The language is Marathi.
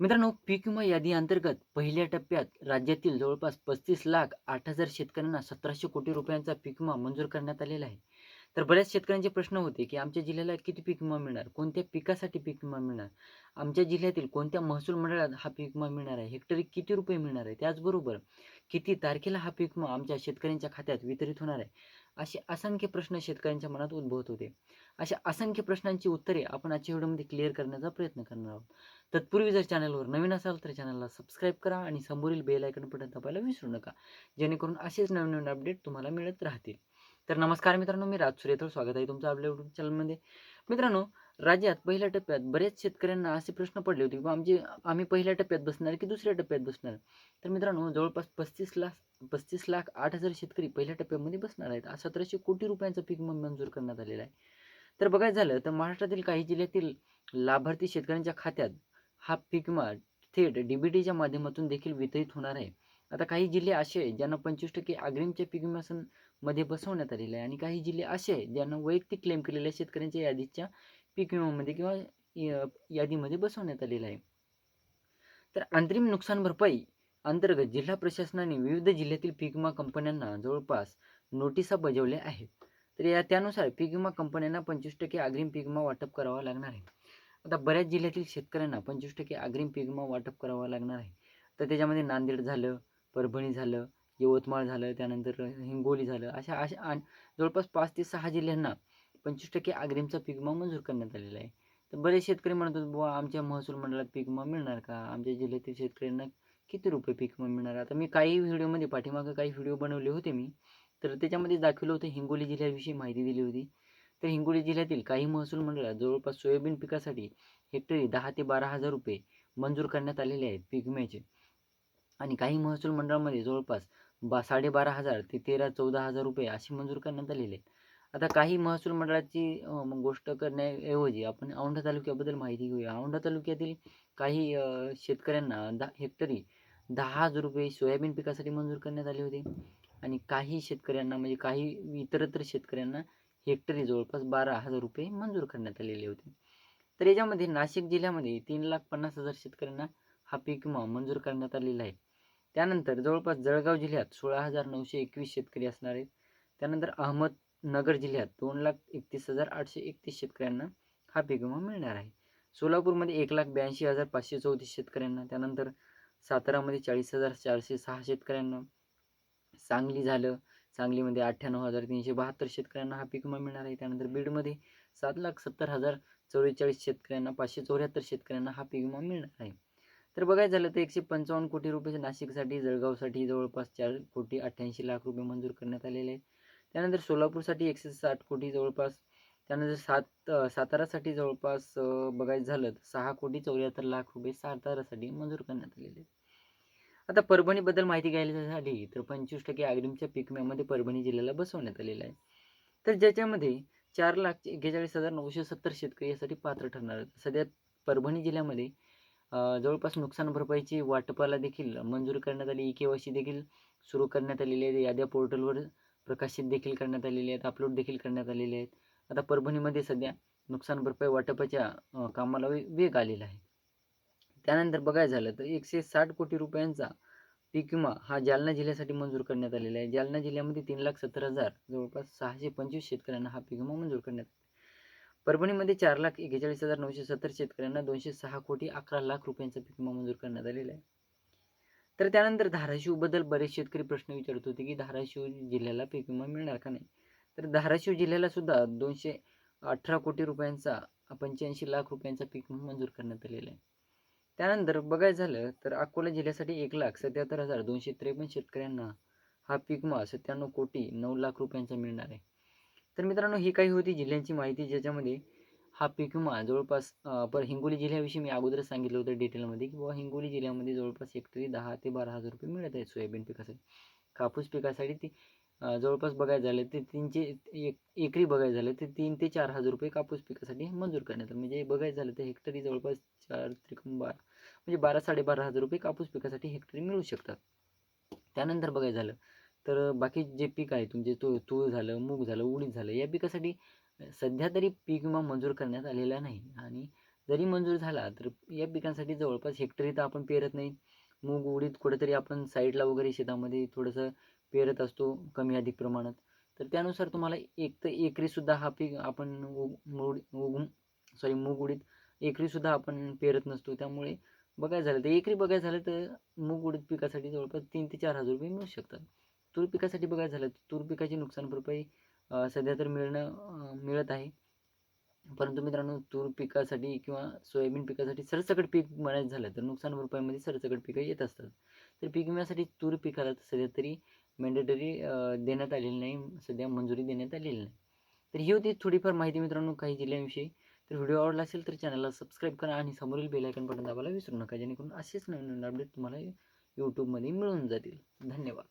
मित्रांनो पीक विमा यादी अंतर्गत पहिल्या टप्प्यात राज्यातील जवळपास पस्तीस लाख आठ हजार शेतकऱ्यांना सतराशे कोटी रुपयांचा पीक विमा मंजूर करण्यात आलेला आहे. तर बऱ्याच शेतकऱ्यांचे प्रश्न होते की आमच्या जिल्ह्याला किती पीक विमा मिळणार? कोणत्या पिकासाठी पीक विमा मिळणार? आमच्या जिल्ह्यातील कोणत्या महसूल मंडळात हा पीक विमा मिळणार आहे? हेक्टरी किती रुपये मिळणार आहे? त्याचबरोबर किती तारखेला हा पीक विमा आमच्या शेतकऱ्यांच्या खात्यात वितरित होणार आहे? असे असंख्य प्रश्न शेतकऱ्यांच्या मनात उद्भवत होते. अशा असंख्य प्रश्नांची उत्तरे आपण आजच्या व्हिडिओमध्ये क्लिअर करण्याचा प्रयत्न करणार आहोत. तत्पूर्वी जर चॅनलवर नवीन असाल तर चॅनलला सबस्क्राईब करा आणि समोरील बेल आयकन बटन दाबायला विसरू नका. जेणेकरून असेच नवीन नवीन अपडेट तुम्हाला मिळत राहतील. तर नमस्कार मित्रांनो मी राज सुरेत्र स्वागत आहे तुमचं आपल्या युट्यूब चॅनलमध्ये मित्रांनो राज्यात पहिल्या टप्प्यात बरेच शेतकऱ्यांना असे प्रश्न पडले होते की आमचे आम्ही पहिल्या टप्प्यात बसणार की दुसऱ्या टप्प्यात बसणार? तर मित्रांनो जवळपास पस्तीस लाख पस्तीस लाख आठ हजार शेतकरी पहिल्या टप्प्यामध्ये बसणार आहेत. सतराशे कोटी रुपयांचं पीक मंजूर करण्यात आलेलं आहे. तर बघायचं झालं तर महाराष्ट्रातील काही जिल्ह्यातील लाभार्थी शेतकऱ्यांच्या खात्यात हा पीक विमा थेट डीबीटीच्या माध्यमातून देखील वितरित होणार आहे. आता काही जिल्हे असे आहेत ज्यांना पंचवीस टक्के अग्रिमच्या पीक विमासनमध्ये बसवण्यात आलेले आहे आणि काही जिल्हे असे आहेत ज्यांना वैयक्तिक क्लेम केलेल्या शेतकऱ्यांच्या यादीच्या पीक विम्यामध्ये किंवा यादीमध्ये बसवण्यात आलेलं आहे. तर अंतरिम नुकसान भरपाई अंतर्गत जिल्हा प्रशासनाने विविध जिल्ह्यातील पीक विमा कंपन्यांना जवळपास नोटिसा बजावल्या आहेत. तर या त्यानुसार पीक विमा कंपन्यांना पंचवीस टक्के अग्रिम पीक विमा वाटप करावा लागणार आहे. आता बऱ्याच जिल्ह्यातील शेतकऱ्यांना पंचवीस टक्के अग्रिम पीक विमा वाटप करावा लागणार आहे. तर त्याच्यामध्ये नांदेड झालं परभणी झालं यवतमाळ झालं त्यानंतर हिंगोली झालं अशा अशा आण- जवळपास पाच ते सहा जिल्ह्यांना पंचवीस टक्के अग्रिमचा पीक विमा मंजूर करण्यात आलेला आहे. तर बरेच शेतकरी म्हणत बुवा आमच्या महसूल मंडळात पीक विमा मिळणार का? आमच्या जिल्ह्यातील शेतकऱ्यांना किती रुपये पीक विमा मिळणार? आता मी काही व्हिडिओमध्ये पाठीमागं काही व्हिडिओ बनवले होते मी. तर त्याच्यामध्ये दाखवलं होतं हिंगोली जिल्ह्याविषयी माहिती दिली होती. तर हिंगोली जिल्ह्यातील काही महसूल मंडळात जवळपास सोयाबीन पिकासाठी हेक्टरी दहा ते बारा हजार रुपये मंजूर करण्यात आलेले आहेत पीक विम्याचे आणि काही महसूल मंडळामध्ये जवळपास बा साडेबारा हजार ते तेरा चौदा हजार रुपये असे मंजूर करण्यात आलेले आहेत. आता काही महसूल मंडळाची गोष्ट करण्याऐवजी आपण औंढा तालुक्याबद्दल माहिती घेऊया. औंढा तालुक्यातील काही शेतकऱ्यांना दहा हेक्टरी दहा हजार रुपये सोयाबीन पिकासाठी मंजूर करण्यात आले होते. आणि काही शेतकऱ्यांना म्हणजे काही इतरत्र शेतकऱ्यांना हेक्टरी जवळपास बारा हजार रुपये मंजूर करण्यात आलेले होते. तर याच्यामध्ये नाशिक जिल्ह्यामध्ये तीन लाख पन्नास हजार शेतकऱ्यांना हा पीक विमा मंजूर करण्यात आलेला आहे. त्यानंतर जवळपास जळगाव जिल्ह्यात सोळा हजार नऊशे एकवीस शेतकरी असणार आहेत. त्यानंतर अहमदनगर जिल्ह्यात दोन लाख एकतीस हजार आठशे एकतीस शेतकऱ्यांना हा पीक विमा मिळणार आहे. सोलापूरमध्ये एक लाख ब्याऐंशी हजार पाचशे चौतीस शेतकऱ्यांना त्यानंतर सातारामध्ये चाळीस हजार चारशे सहा शेतकऱ्यांना सांगली झालं. सांगलीमध्ये अठ्ठ्याण्णव हजार तीनशे बहात्तर शेतकऱ्यांना हा पीक विमा मिळणार आहे. त्यानंतर बीडमध्ये सात लाख सत्तर हजार चौवेचाळीस शेतकऱ्यांना पाचशे चौऱ्याहत्तर शेतकऱ्यांना हा पीक विमा मिळणार आहे. तर बघायचं झालं तर एकशे पंचावन्न कोटी रुपये नाशिकसाठी जळगावसाठी जवळपास चार कोटी अठ्ठ्याऐंशी लाख रुपये मंजूर करण्यात आलेले आहेत. त्यानंतर सोलापूरसाठी एकशे साठ कोटी जवळपास त्यानंतर सात सातारासाठी जवळपास बघायचं झालं तर सहा कोटी चौऱ्याहत्तर लाख रुपये सातारासाठी मंजूर करण्यात आलेले आता परभणीबद्दल माहिती घ्यायला झाली तर पंचवीस टक्के आग्रीमच्या पीक विम्यामध्ये परभणी जिल्ह्याला बसवण्यात आलेलं आहे. तर ज्याच्यामध्ये चार लाख एक्केचाळीस हजार नऊशे सत्तर शेतकरी यासाठी पात्र ठरणार आहेत. सध्या परभणी जिल्ह्यामध्ये जवळपास नुकसान भरपाईची वाटपाला देखील मंजूर करण्यात आली. ई के वाय सी देखील सुरू करण्यात आलेली आहे. याद्या पोर्टलवर प्रकाशित देखील करण्यात आलेले आहेत. अपलोड देखील करण्यात आलेले आहेत. आता परभणीमध्ये सध्या नुकसान भरपाई वाटपाच्या कामाला वेग आलेला आहे. त्यानंतर बघायचं झालं तर एकशे साठ कोटी रुपयांचा पीक विमा हा जालना जिल्ह्यासाठी मंजूर करण्यात आलेला आहे. जालना जिल्ह्यामध्ये तीन लाख सत्तर हजार जवळपास सहाशे पंचवीस शेतकऱ्यांना हा पीक विमा मंजूर करण्यात आला. परभणीमध्ये चार लाख एकेचाळीस हजार नऊशे सत्तर शेतकऱ्यांना दोनशे सहा कोटी अकरा लाख रुपयांचा पीक विमा मंजूर करण्यात आलेला आहे. तर त्यानंतर धाराशिवबद्दल बरेच शेतकरी प्रश्न विचारत होते की धाराशिव जिल्ह्याला पीक विमा मिळणार का नाही? तर धाराशिव जिल्ह्याला सुद्धा दोनशे अठरा कोटी रुपयांचा पंच्याऐंशी लाख रुपयांचा पीक विमा मंजूर करण्यात आलेला आहे. त्यानंतर बघायचं झालं तर अकोला जिल्ह्यासाठी एक लाख सत्याहत्तर हजार दोनशे त्रेपन्न शेतकऱ्यांना हा पीक विमा सत्त्याण्णव कोटी नऊ लाख रुपयांचा मिळणार आहे. तर मित्रांनो ही काही होती जिल्ह्यांची माहिती. ज्याच्यामध्ये हा पीक विमा जवळपास पर हिंगोली जिल्ह्याविषयी मी अगोदरच सांगितलं होतं डिटेलमध्ये की बाबा हिंगोली जिल्ह्यामध्ये जवळपास हेक्टरी दहा ते बारा हजार रुपये मिळत आहेत सोयाबीन पिकासाठी. कापूस पिकासाठी ती जवळपास बघायचं झालं ते तीनशे एक एकरी बघायचं झालं तर तीन ते चार हजार रुपये कापूस पिकासाठी मंजूर करण्यात आलं. म्हणजे बघायचं झालं तर हेक्टरी जवळपास चार त्रिकोण बारा म्हणजे बारा साडेबारा हजार रुपये कापूस पिकासाठी हेक्टरी मिळू शकतात. त्यानंतर बघायचं झालं तर बाकी जे पीक आहे तुमचे तू तूळ झालं मूग झालं उडीद झालं या पिकासाठी सध्या तरी पीक विमा मंजूर करण्यात आलेला नाही. आणि जरी मंजूर झाला तर या पिकांसाठी जवळपास हेक्टरी तर आपण पेरत नाही. मूग उडीद कुठेतरी आपण साईडला वगैरे शेतामध्ये थोडंसं पेरत असतो कमी अधिक प्रमाणात. तर त्यानुसार तुम्हाला एक तर एकरीसुद्धा हा पीक आपण उग उगून सॉरी मूग उडीद एकरीसुद्धा आपण पेरत नसतो. त्यामुळे बघायचं झालं तर एकरी बघायचं झालं तर मूग उडीद पिकासाठी जवळपास तीन ते चार हजार रुपये मिळू शकतात. तूर पिकासाठी बघायचं झालं तर तूर पिकाची नुकसान भरपाई सध्या तर मिळणं मिळत आहे. परंतु मित्रांनो तूर पिकासाठी किंवा सोयाबीन पिकासाठी सरसकट पीक म्हणायचं झालं तर नुकसान भरपाईमध्ये सरसकट पिकं येत असतात. तर पीक विम्यासाठी तूर पिकाला सध्या तरी मॅन्डेटरी देण्यात आलेली नाही. सध्या मंजुरी देण्यात आलेली नाही. तर ही होती थोडीफार माहिती मित्रांनो काही जिल्ह्यांविषयी तर व्हिडिओ आवडला असेल तर चॅनलला सबस्क्राईब करा आणि समोरील बेलायकन बटन दाबायला विसरू नका जेणेकरून असेच नवीन नवीन अपडेट तुम्हाला यूट्यूबमध्ये मिळून जातील. धन्यवाद.